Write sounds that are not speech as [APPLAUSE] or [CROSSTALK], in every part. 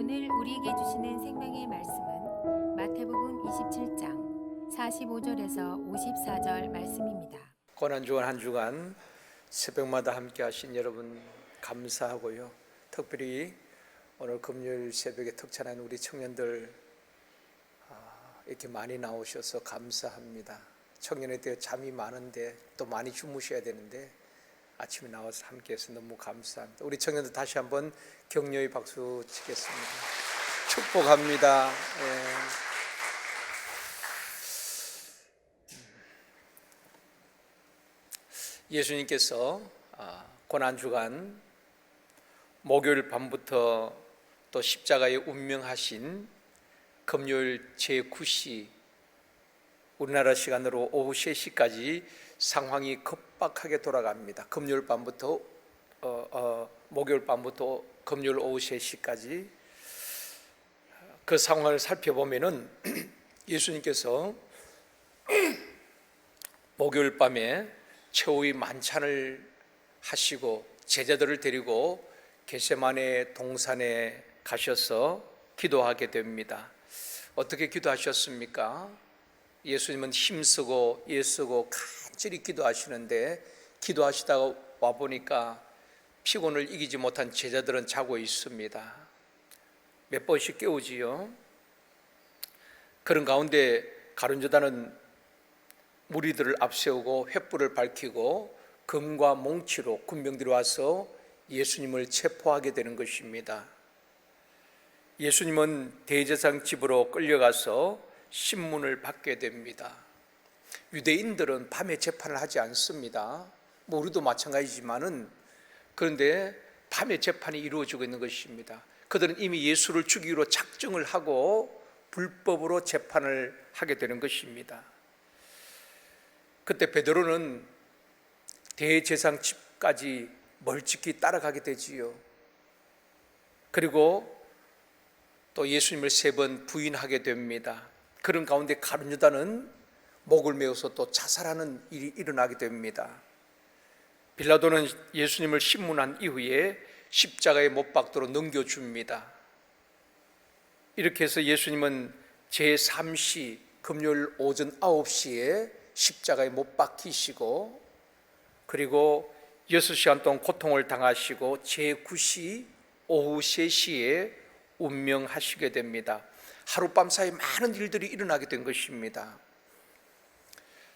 오늘 우리에게 주시는 생명의 말씀은 마태복음 27장 45절에서 54절 말씀입니다. 고난 주간 한 주간 새벽마다 함께 하신 여러분 감사하고요. 특별히 오늘 금요일 새벽에 특찬한 우리 청년들 아, 이렇게 많이 나오셔서 감사합니다. 청년에 대해 잠이 많은데 또 많이 주무셔야 되는데 아침에 나와서 함께해서 너무 감사합니다. 우리 청년들 다시 한번 격려의 박수 치겠습니다. 축복합니다. 예. 예수님께서 아, 고난 주간 목요일 밤부터 또 십자가에 운명하신 금요일 제9시 우리나라 시간으로 오후 3시까지 상황이 급박하게 돌아갑니다. 금요일 밤부터 어, 어, 목요일 밤부터 금요일 오후 3시까지 그 상황을 살펴보면은 [CLEARS THROAT] 예수님께서 [CLEARS THROAT] 목요일 밤에 최후의 만찬을 하시고 제자들을 데리고 게세만의 동산에 가셔서 기도하게 됩니다. 어떻게 기도하셨습니까? 예수님은 힘쓰고 애쓰고 간절히 기도하시는데 기도하시다가 와 보니까 피곤을 이기지 못한 제자들은 자고 있습니다. 몇 번씩 깨우지요. 그런 가운데 가룟유다는 무리들을 앞세우고 횃불을 밝히고 금과 몽치로 군병들이 와서 예수님을 체포하게 되는 것입니다. 예수님은 대제상 집으로 끌려가서 신문을 받게 됩니다. 유대인들은 밤에 재판을 하지 않습니다. 뭐 우리도 마찬가지지만은 그런데 밤에 재판이 이루어지고 있는 것입니다. 그들은 이미 예수를 죽이기로 작정을 하고 불법으로 재판을 하게 되는 것입니다. 그때 베드로는 대제상 집까지 멀찍이 따라가게 되지요. 그리고 또 예수님을 세 번 부인하게 됩니다. 그런 가운데 가룟 유다는 목을 메어서 또 자살하는 일이 일어나게 됩니다. 빌라도는 예수님을 신문한 이후에 십자가에 못 박도록 넘겨줍니다. 이렇게 해서 예수님은 제3시 금요일 오전 9시에 십자가에 못 박히시고 그리고 6시간 동안 고통을 당하시고 제9시 오후 3시에 운명하시게 됩니다. 하룻밤 사이 많은 일들이 일어나게 된 것입니다.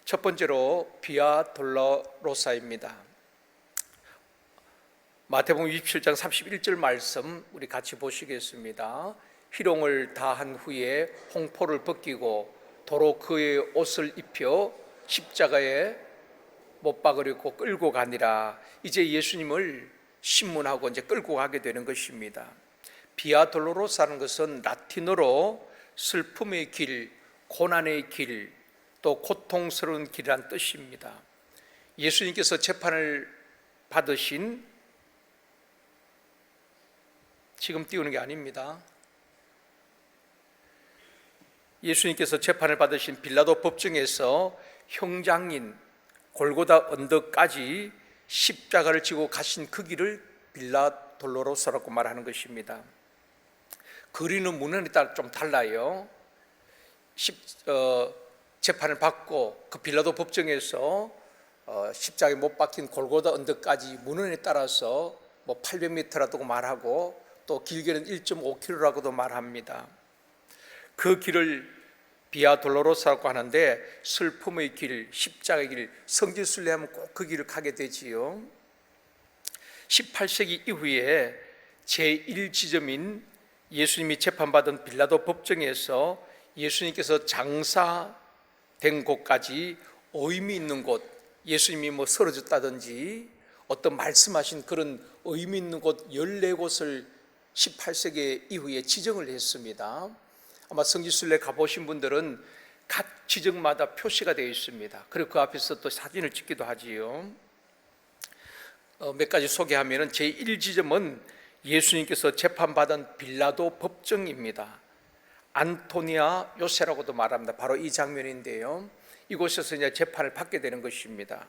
첫 번째로 비아 돌로로사입니다. 마태복음 27장 31절 말씀 우리 같이 보시겠습니다. 희롱을 다한 후에 홍포를 벗기고 도로 그의 옷을 입혀 십자가에 못 박으려고 끌고 가니라. 이제 예수님을 신문하고 이제 끌고 가게 되는 것입니다. 비아 돌로로사는 것은 라틴어로 슬픔의 길, 고난의 길, 또 고통스러운 길이란 뜻입니다. 예수님께서 재판을 받으신 지금 띄우는 게 아닙니다. 예수님께서 재판을 받으신 빌라도 법정에서 형장인 골고다 언덕까지 십자가를 지고 가신 그 길을 빌라 돌로로서라고 말하는 것입니다. 그리는 문헌에 따라 좀 달라요. 십, 어, 재판을 받고 그 빌라도 법정에서 어, 십자가에 못 박힌 골고다 언덕까지 문헌에 따라서 뭐 800m라고 말하고 또 길게는 1.5km라고도 말합니다. 그 길을 비아 돌로로사라고 하는데 슬픔의 길, 십자가의 길, 성지 순례하면 꼭 그 길을 가게 되지요. 18세기 이후에 제1지점인 예수님이 재판받은 빌라도 법정에서 예수님께서 장사 된 곳까지 의미 있는 곳, 예수님이 뭐 쓰러졌다든지 어떤 말씀하신 그런 의미 있는 곳 14곳을 18세기 이후에 지정을 했습니다. 아마 성지순례 가보신 분들은 각 지정마다 표시가 되어 있습니다. 그리고 그 앞에서 또 사진을 찍기도 하지요. 어, 몇 가지 소개하면은 제1지점은 예수님께서 재판받은 빌라도 법정입니다. 안토니아 요새라고도 말합니다. 바로 이 장면인데요. 이곳에서 이제 재판을 받게 되는 것입니다.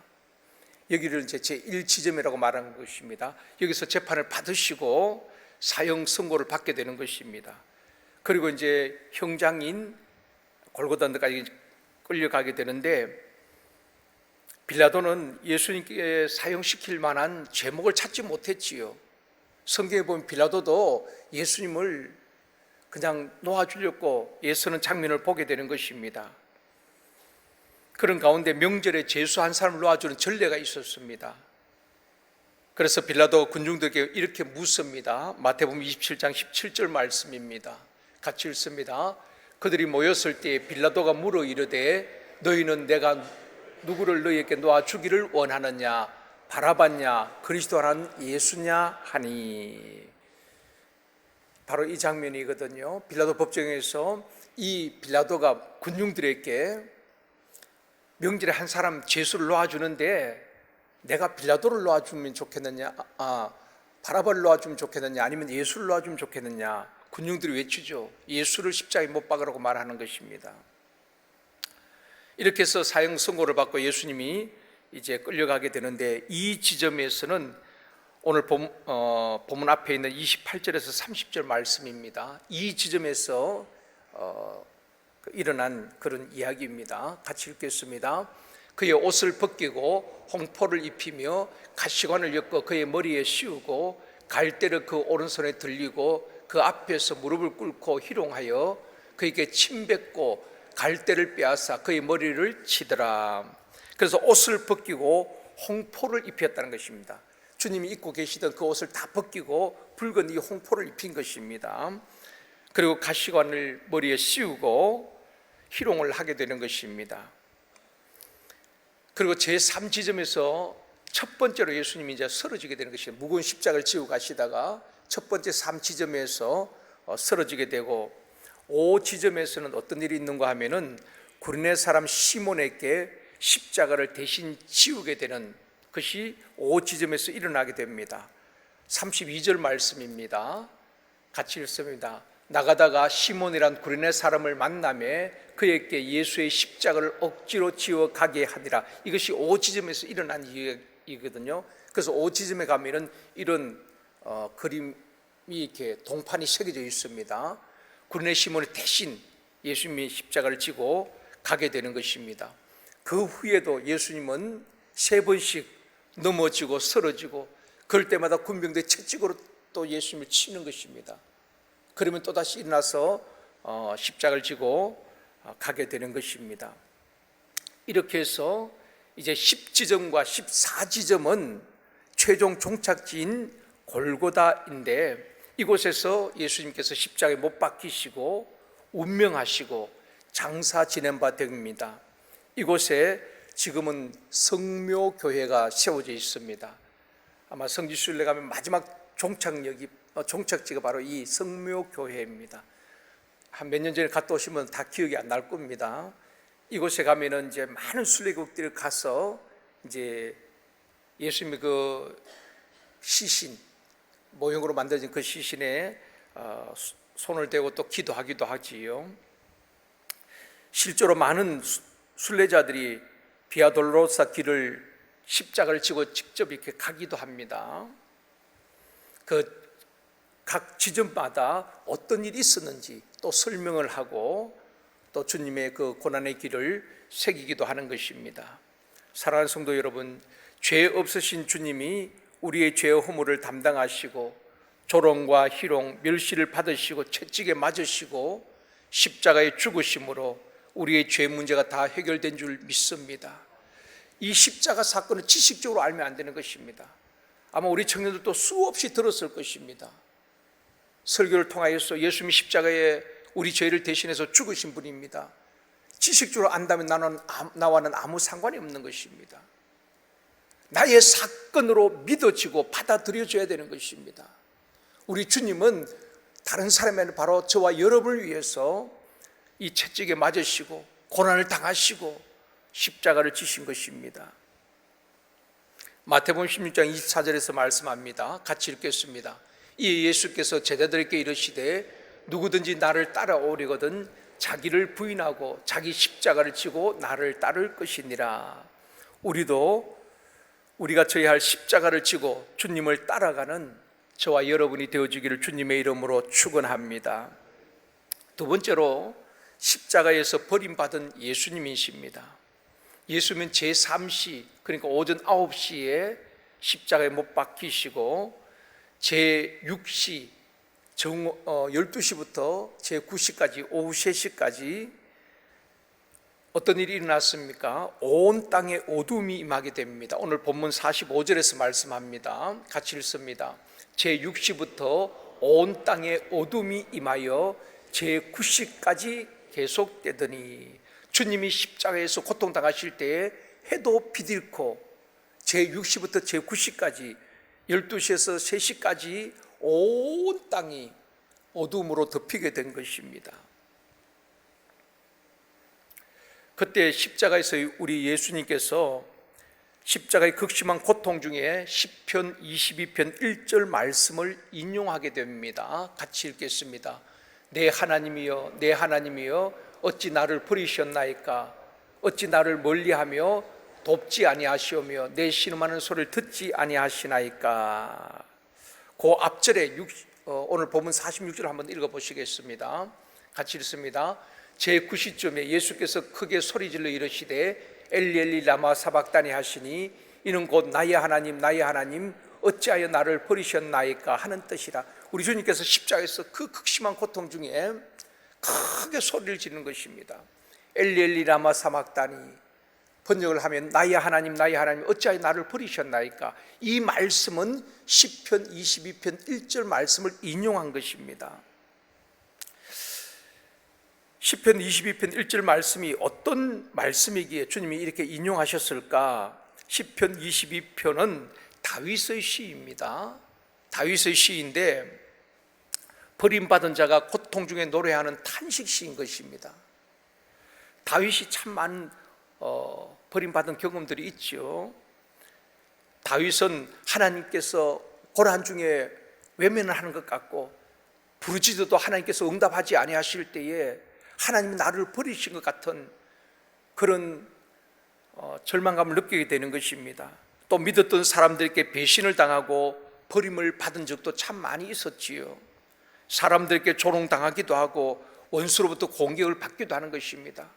여기를 이제 제1지점이라고 말하는 것입니다. 여기서 재판을 받으시고 사형 선고를 받게 되는 것입니다. 그리고 이제 형장인 골고단까지 끌려가게 되는데 빌라도는 예수님께 사형시킬 만한 제목을 찾지 못했지요. 성경에 보면 빌라도도 예수님을 그냥 놓아주려고 예수는 장면을 보게 되는 것입니다. 그런 가운데 명절에 제수 한 사람을 놓아주는 전례가 있었습니다. 그래서 빌라도 군중들에게 이렇게 묻습니다. 마태복음 27장 17절 말씀입니다. 같이 읽습니다. 그들이 모였을 때 빌라도가 물어 이르되 너희는 내가 누구를 너희에게 놓아 주기를 원하느냐 바라봤냐 그리스도라는 예수냐 하니 바로 이 장면이거든요. 빌라도 법정에서 이 빌라도가 군중들에게 명절에 한 사람 죄수를 놓아주는데 내가 빌라도를 놓아주면 좋겠느냐, 아, 바라바를 놓아주면 좋겠느냐, 아니면 예수를 놓아주면 좋겠느냐. 군중들이 외치죠. 예수를 십자가에 못 박으라고 말하는 것입니다. 이렇게 해서 사형 선고를 받고 예수님이 이제 끌려가게 되는데 이 지점에서는 오늘 본, 어, 본문 앞에 있는 28절에서 30절 말씀입니다. 이 지점에서 어, 일어난 그런 이야기입니다. 같이 읽겠습니다. 그의 옷을 벗기고 홍포를 입히며 가시관을 엮어 그의 머리에 씌우고 갈대를 그 오른손에 들리고 그 앞에서 무릎을 꿇고 희롱하여 그에게 침 뱉고 갈대를 빼앗아 그의 머리를 치더라. 그래서 옷을 벗기고 홍포를 입혔다는 것입니다. 주님이 입고 계시던 그 옷을 다 벗기고 붉은 이 홍포를 입힌 것입니다. 그리고 가시관을 머리에 씌우고 희롱을 하게 되는 것입니다. 그리고 제 3 지점에서 첫 번째로 예수님이 이제 쓰러지게 되는 것이에요. 무거운 십자가를 지고 가시다가 첫 번째 3 지점에서 어, 쓰러지게 되고 5 지점에서는 어떤 일이 있는가 하면은 구르네 사람 시몬에게 십자가를 대신 지우게 되는 것이 5지점에서 일어나게 됩니다. 32절 말씀입니다. 같이 읽습니다. 나가다가 시몬이란 구레네 사람을 만남에 그에게 예수의 십자가를 억지로 지어 가게 하니라. 이것이 오지점에서 일어난 이거든요. 그래서 오지점에 가면은 이런 어, 그림이 이렇게 동판이 새겨져 있습니다. 구레네 시몬이 대신 예수님이 십자가를 지고 가게 되는 것입니다. 그 후에도 예수님은 세 번씩 넘어지고 쓰러지고 그럴 때마다 군병들이 채찍으로 또 예수님을 치는 것입니다. 그러면 또다시 일어나서 어, 십자가를 지고 어, 가게 되는 것입니다. 이렇게 해서 이제 10지점과 14지점은 최종 종착지인 골고다인데 이곳에서 예수님께서 십자가에 못 박히시고 운명하시고 장사 지낸 바 됩니다. 이곳에 지금은 성묘교회가 세워져 있습니다. 아마 성지순례 가면 마지막 종착역이 어, 종착지가 바로 이 성묘교회입니다. 한 몇 년 전에 갔다 오시면 다 기억이 안 날 겁니다. 이곳에 가면은 이제 많은 순례국들이 가서 이제 예수님의 그 시신 모형으로 만들어진 그 시신에 어, 손을 대고 또 기도하기도 하지요. 실제로 많은 순례자들이 비아돌로사 길을 십자가를 지고 직접 이렇게 가기도 합니다. 그 각 지점마다 어떤 일이 있었는지 또 설명을 하고 또 주님의 그 고난의 길을 새기기도 하는 것입니다. 사랑하는 성도 여러분, 죄 없으신 주님이 우리의 죄의 허물을 담당하시고 조롱과 희롱, 멸시를 받으시고 채찍에 맞으시고 십자가에 죽으심으로 우리의 죄 문제가 다 해결된 줄 믿습니다. 이 십자가 사건을 지식적으로 알면 안 되는 것입니다. 아마 우리 청년들도 수없이 들었을 것입니다. 설교를 통하여서 예수님이 십자가에 우리 죄를 대신해서 죽으신 분입니다. 지식적으로 안다면 나는 나와는 아무 상관이 없는 것입니다. 나의 사건으로 믿어지고 받아들여져야 되는 것입니다. 우리 주님은 다른 사람에는 바로 저와 여러분을 위해서 이 채찍에 맞으시고 고난을 당하시고 십자가를 지신 것입니다. 마태복음 16장 24절에서 말씀합니다. 같이 읽겠습니다. 이 예수께서 제자들에게 이르시되 누구든지 나를 따라오려거든 자기를 부인하고 자기 십자가를 지고 나를 따를 것이니라. 우리도 우리가 져야 할 십자가를 지고 주님을 따라가는 저와 여러분이 되어 주기를 주님의 이름으로 축원합니다. 두 번째로 십자가에서 버림받은 예수님이십니다. 예수님은 제3시 그러니까 오전 9시에 십자가에 못 박히시고 제6시 정, 어, 12시부터 제9시까지 오후 3시까지 어떤 일이 일어났습니까? 온 땅에 어둠이 임하게 됩니다. 오늘 본문 45절에서 말씀합니다. 같이 읽습니다. 제6시부터 온 땅에 어둠이 임하여 제9시까지 계속되더니 주님이 십자가에서 고통당하실 때에 해도 비딜코 제6시부터 제9시까지 12시에서 3시까지 온 땅이 어둠으로 덮이게 된 것입니다. 그때 십자가에서 우리 예수님께서 십자가의 극심한 고통 중에 10편 22편 1절 말씀을 인용하게 됩니다. 같이 읽겠습니다. 내 하나님이여 내 하나님이여 어찌 나를 버리셨나이까 어찌 나를 멀리하며 돕지 아니하시오며 내 신음하는 소리를 듣지 아니하시나이까 그 앞절에 육- 어, 오늘 본문 46절 한번 읽어 보시겠습니다. 같이 읽습니다. 제 9시쯤에 예수께서 크게 소리질러 이르시되 엘리 엘리 라마 사박다니 하시니 이는 곧 나의 하나님 나의 하나님 어찌하여 나를 버리셨나이까 하는 뜻이라. 우리 주님께서 십자가에서 그 극심한 고통 중에 크게 소리를 지르는 것입니다. 엘리 엘리 라마 사막다니 번역을 하면 나의 하나님 나의 하나님 어찌하여 나를 버리셨나이까 이 말씀은 시편 22편 1절 말씀을 인용한 것입니다. 시편 22편 1절 말씀이 어떤 말씀이기에 주님이 이렇게 인용하셨을까? 시편 22편은 다윗의 시입니다. 다윗의 시인데 버림받은 자가 고통 중에 노래하는 탄식 시인 것입니다. 다윗이 참 많은 어, 버림받은 경험들이 있죠. 다윗은 하나님께서 고난 중에 외면을 하는 것 같고 부르짖어도 하나님께서 응답하지 아니하실 때에 하나님이 나를 버리신 것 같은 그런 어, 절망감을 느끼게 되는 것입니다. 또 믿었던 사람들에게 배신을 당하고 버림을 받은 적도 참 많이 있었지요. 사람들에게 조롱당하기도 하고 원수로부터 공격을 받기도 하는 것입니다.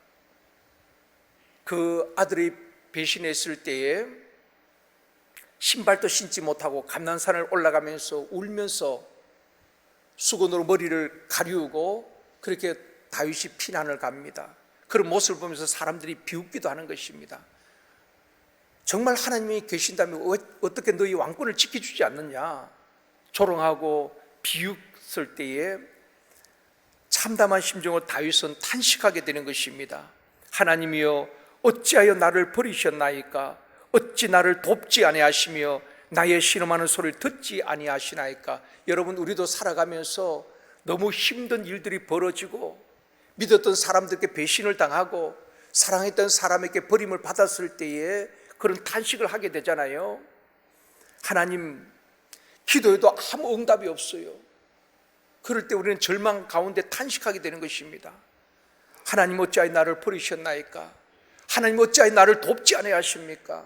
그 아들이 배신했을 때에 신발도 신지 못하고 감난산을 올라가면서 울면서 수건으로 머리를 가리우고 그렇게 다윗이 피난을 갑니다. 그런 모습을 보면서 사람들이 비웃기도 하는 것입니다. 정말 하나님이 계신다면 어- 어떻게 너희 왕권을 지켜주지 않느냐? 조롱하고 비웃 을 때에 참담한 심정으로 다윗은 탄식하게 되는 것입니다. 하나님이여 어찌하여 나를 버리셨나이까? 어찌 나를 돕지 아니하시며 나의 신음하는 소리를 듣지 아니하시나이까? 여러분 우리도 살아가면서 너무 힘든 일들이 벌어지고 믿었던 사람들께 배신을 당하고 사랑했던 사람에게 버림을 받았을 때에 그런 탄식을 하게 되잖아요. 하나님 기도해도 아무 응답이 없어요. 그럴 때 우리는 절망 가운데 탄식하게 되는 것입니다. 하나님 어찌하여 나를 버리셨나이까? 하나님 어찌하여 나를 돕지 아니하십니까?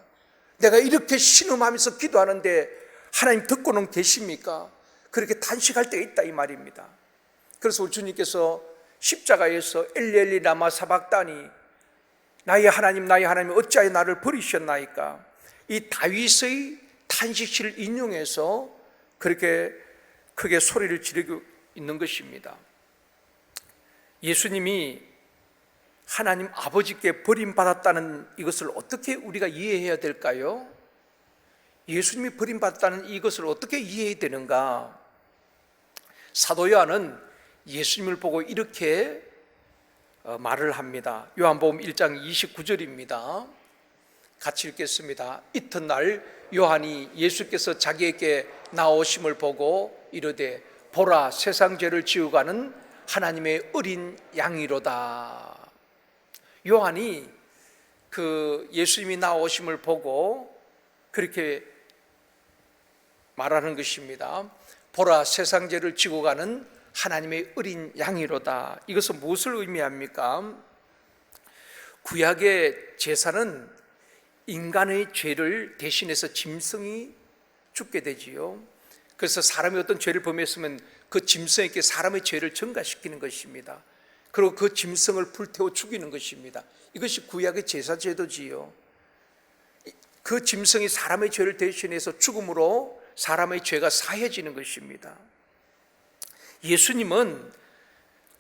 내가 이렇게 신음하면서 기도하는데 하나님 듣고는 계십니까? 그렇게 탄식할 때 있다 이 말입니다. 그래서 우리 주님께서 십자가에서 엘리엘리 라마 사박다니 나의 하나님 나의 하나님 어찌하여 나를 버리셨나이까? 이 다윗의 탄식시를 인용해서 그렇게 크게 소리를 지르고 있는 것입니다. 예수님이 하나님 아버지께 버림받았다는 이것을 어떻게 우리가 이해해야 될까요? 예수님이 버림받았다는 이것을 어떻게 이해해야 되는가? 사도 요한은 예수님을 보고 이렇게 어, 말을 합니다. 요한복음 1장 29절입니다. 같이 읽겠습니다. 이튿날 요한이 예수께서 자기에게 나오심을 보고 이르되 보라 세상 죄를 지우가는 하나님의 어린 양이로다. 요한이 그 예수님이 나오심을 보고 그렇게 말하는 것입니다. 보라 세상 죄를 지고 가는 하나님의 어린 양이로다. 이것은 무엇을 의미합니까? 구약의 제사는 인간의 죄를 대신해서 짐승이 죽게 되지요. 그래서 사람이 어떤 죄를 범했으면 그 짐승 에게 사람의 죄를 증가시키는 것입니다. 그리고 그 짐승을 불태워 죽이는 것입니다. 이것이 구약의 제사 제도지요. 그 짐승이 사람의 죄를 대신해서 죽음으로 사람의 죄가 사해지는 것입니다. 예수님은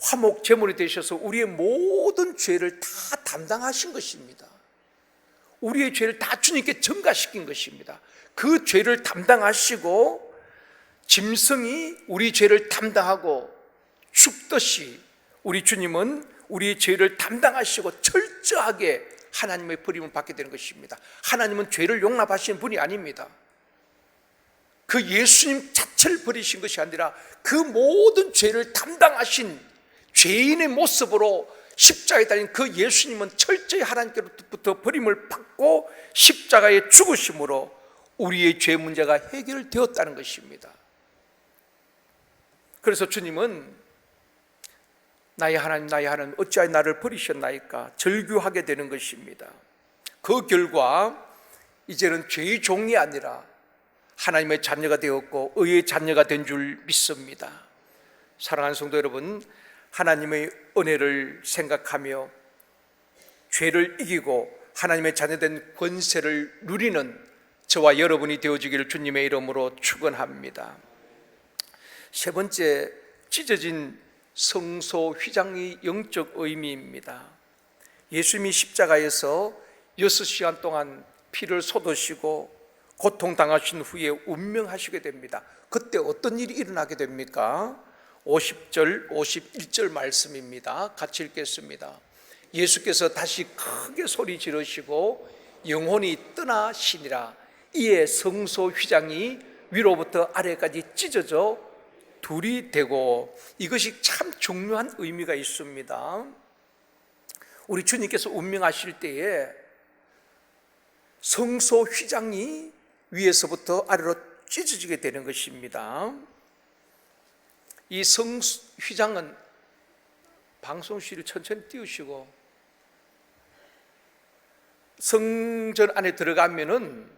화목 제물이 되셔서 우리의 모든 죄를 다 담당하신 것입니다. 우리의 죄를 다 주님께 전가시킨 것입니다. 그 죄를 담당하시고 짐승이 우리 죄를 담당하고 죽듯이 우리 주님은 우리의 죄를 담당하시고 철저하게 하나님의 버림을 받게 되는 것입니다. 하나님은 죄를 용납하시는 분이 아닙니다. 그 예수님 자체를 버리신 것이 아니라 그 모든 죄를 담당하신 죄인의 모습으로 십자가에 달린 그 예수님은 철저히 하나님께로부터 버림을 받고 십자가에 죽으심으로 우리의 죄 문제가 해결되었다는 것입니다. 그래서 주님은 나의 하나님 나의 하나님 어찌하여 나를 버리셨나이까 절규하게 되는 것입니다. 그 결과 이제는 죄의 종이 아니라 하나님의 자녀가 되었고 의의 자녀가 된 줄 믿습니다. 사랑하는 성도 여러분, 하나님의 은혜를 생각하며 죄를 이기고 하나님의 자녀된 권세를 누리는 저와 여러분이 되어지기를 주님의 이름으로 축원합니다. 세 번째 찢어진 성소 휘장의 영적 의미입니다. 예수님이 십자가에서 여섯 시간 동안 피를 쏟으시고 고통 당하신 후에 운명하시게 됩니다. 그때 어떤 일이 일어나게 됩니까? 50절, 51절 말씀입니다. 같이 읽겠습니다. 예수께서 다시 크게 소리 지르시고 영혼이 떠나시니라. 이에 성소 휘장이 위로부터 아래까지 찢어져 둘이 되고 이것이 참 중요한 의미가 있습니다. 우리 주님께서 운명하실 때에 성소 휘장이 위에서부터 아래로 찢어지게 되는 것입니다. 이 성 휘장은 방송실을 천천히 띄우시고 성전 안에 들어가면은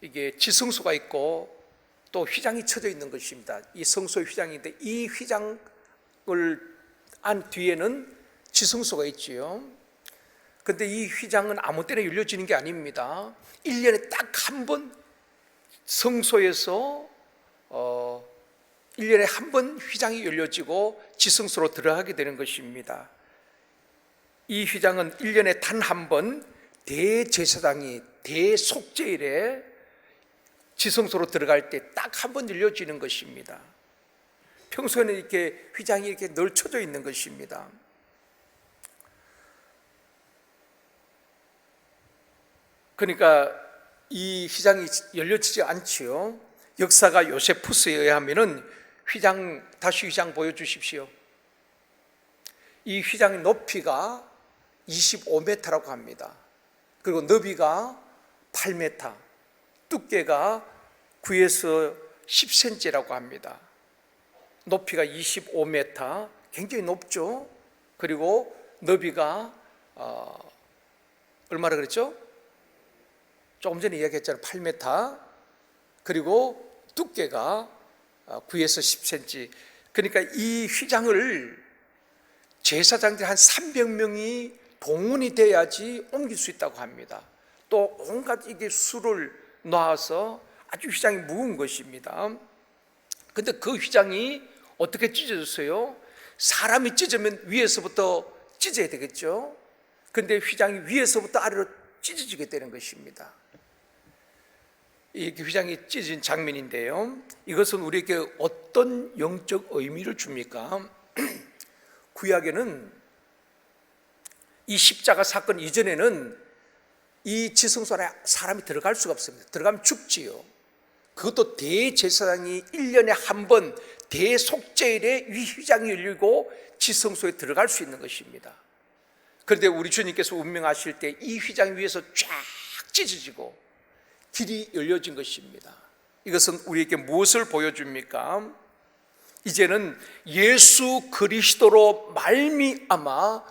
이게 지성소가 있고 또 휘장이 쳐져 있는 것입니다. 이 성소 휘장인데 이 휘장을 안 뒤에는 지성소가 있지요. 근데 이 휘장은 아무 때나 열려지는 게 아닙니다. 1년에 딱 한 번 성소에서 어 1년에 한 번 휘장이 열려지고 지성소로 들어가게 되는 것입니다. 이 휘장은 1년에 단 한 번 대제사장이 대속죄일에 지성소로 들어갈 때 딱 한 번 열려지는 것입니다. 평소에는 이렇게 휘장이 이렇게 널쳐져 있는 것입니다. 그러니까 이 휘장이 열려지지 않지요. 역사가 요세푸스에 의하면은 휘장 다시 휘장 보여주십시오. 이 휘장의 높이가 25m라고 합니다. 그리고 너비가 8m, 두께가 9에서 10cm라고 합니다. 높이가 25m, 굉장히 높죠. 그리고 너비가 어, 얼마나 그랬죠? 조금 전에 이야기했잖아요. 8m. 그리고 두께가 9에서 10cm. 그러니까 이 휘장을 제사장들 한 300명이 동원이 돼야지 옮길 수 있다고 합니다. 또 온갖 이게 수를 놔서 아주 휘장이 무거운 것입니다. 근데 그 휘장이 어떻게 찢어졌어요? 사람이 찢으면 위에서부터 찢어야 되겠죠. 근데 휘장이 위에서부터 아래로 찢어지게 되는 것입니다. 이 휘장이 찢어진 장면인데요. 이것은 우리에게 어떤 영적 의미를 줍니까? [CLEARS THROAT] 구약에는 이 십자가 사건 이전에는 이 지성소 안에 사람이 들어갈 수가 없습니다. 들어가면 죽지요. 그것도 대제사장이 1년에 한 번 대속죄일에 이 휘장이 열리고 지성소에 들어갈 수 있는 것입니다. 그런데 우리 주님께서 운명하실 때 이 휘장 위에서 쫙 찢어지고 길이 열려진 것입니다. 이것은 우리에게 무엇을 보여줍니까? 이제는 예수 그리스도로 말미암아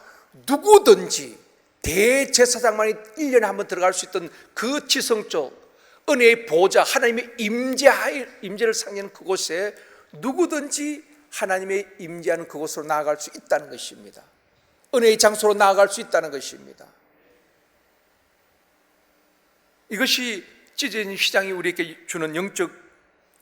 누구든지 대제사장만이 1년에 한 번 들어갈 수 있던 그 지성 쪽 은혜의 보좌 하나님의 임재 임재를 상기하는 그곳에 누구든지 하나님의 임재하는 그곳으로 나아갈 수 있다는 것입니다. 은혜의 장소로 나아갈 수 있다는 것입니다. 이것이 찢어진 휘장이 우리에게 주는 영적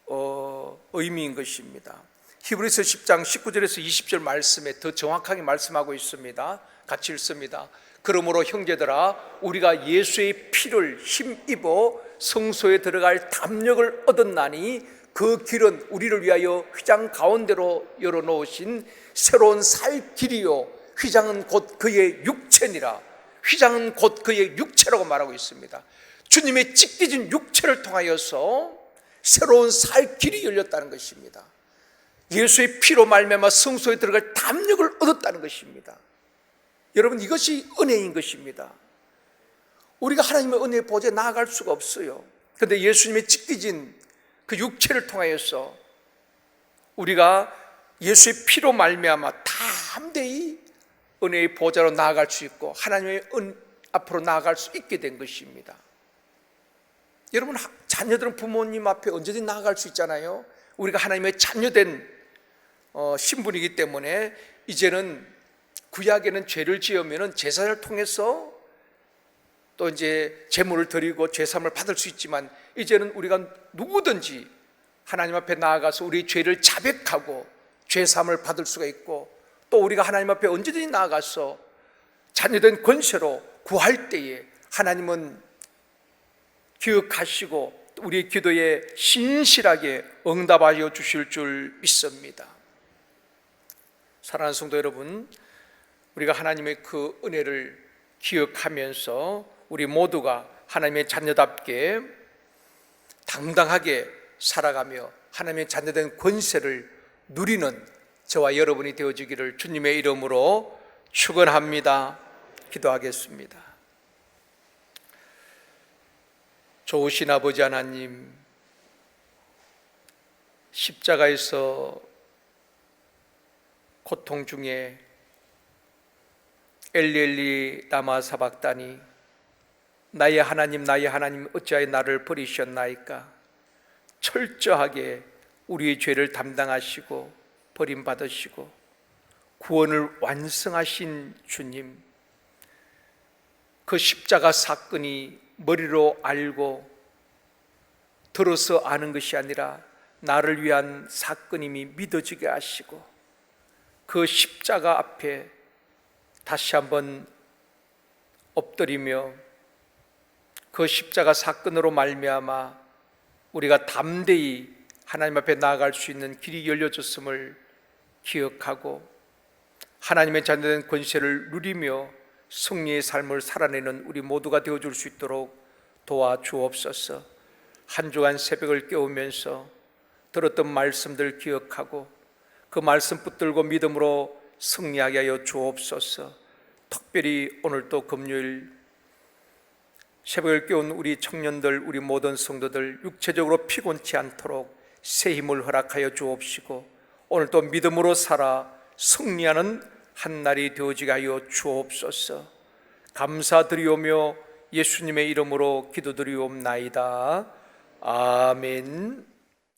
어, 의미인 것입니다. 히브리서 10장 19절에서 20절 말씀에 더 정확하게 말씀하고 있습니다. 같이 읽습니다. 그러므로 형제들아 우리가 예수의 피를 힘입어 성소에 들어갈 담력을 얻었나니 그 길은 우리를 위하여 휘장 가운데로 열어 놓으신 새로운 살 길이요 휘장은 곧 그의 육체니라 휘장은 곧 그의 육체라고 말하고 있습니다. 주님의 찢겨진 육체를 통하여서 새로운 살 길이 열렸다는 것입니다. 예수의 피로 말미암아 성소에 들어갈 담력을 얻었다는 것입니다. 여러분 이것이 은혜인 것입니다. 우리가 하나님의 은혜의 보좌에 나아갈 수가 없어요. 그런데 예수님의 찢겨진 그 육체를 통하여서 우리가 예수의 피로 말미암아 담대히 은혜의 보좌로 나아갈 수 있고 하나님의 은 앞으로 나아갈 수 있게 된 것입니다. 여러분 하- 자녀들은 부모님 앞에 언제든지 나아갈 수 있잖아요. 우리가 하나님의 자녀된 어, 신분이기 때문에 이제는 구약에는 죄를 지으면은 제사를 통해서 또 이제 제물을 드리고 제삼을 받을 수 있지만 이제는 우리가 누구든지 하나님 앞에 나아가서 우리 죄를 자백하고 죄삼을 받을 수가 있고 또 우리가 하나님 앞에 언제든지 나아가서 자녀된 권세로 구할 때에 하나님은 기억하시고 우리 기도에 신실하게 응답하여 주실 줄 믿습니다. 사랑하는 성도 여러분, 우리가 하나님의 그 은혜를 기억하면서 우리 모두가 하나님의 자녀답게 당당하게 살아가며 하나님의 자녀된 권세를 누리는 저와 여러분이 되어지기를 주님의 이름으로 축원합니다. 기도하겠습니다. 좋으신 아버지 하나님, 십자가에서 고통 중에 엘리엘리 나마 사박다니 나의 하나님 나의 하나님 어찌하여 나를 버리셨나이까? 철저하게 우리의 죄를 담당하시고 버림받으시고 구원을 완성하신 주님 그 십자가 사건이 머리로 알고 들어서 아는 것이 아니라 나를 위한 사건임이 믿어지게 하시고 그 십자가 앞에 다시 한번 엎드리며 그 십자가 사건으로 말미암아 우리가 담대히 하나님 앞에 나아갈 수 있는 길이 열려졌음을 기억하고 하나님의 자녀된 권세를 누리며 승리의 삶을 살아내는 우리 모두가 되어줄 수 있도록 도와주옵소서. 한 주간 새벽을 깨우면서 들었던 말씀들 기억하고 그 말씀 붙들고 믿음으로 승리하게 하여 주옵소서. 특별히 오늘 또 금요일 새벽을 깨운 우리 청년들, 우리 모든 성도들 육체적으로 피곤치 않도록 새 힘을 허락하여 주옵시고 오늘 또 믿음으로 살아 승리하는 한 날이 되어지게 하여 주옵소서. 감사드리오며 예수님의 이름으로 기도드리옵나이다. 아멘.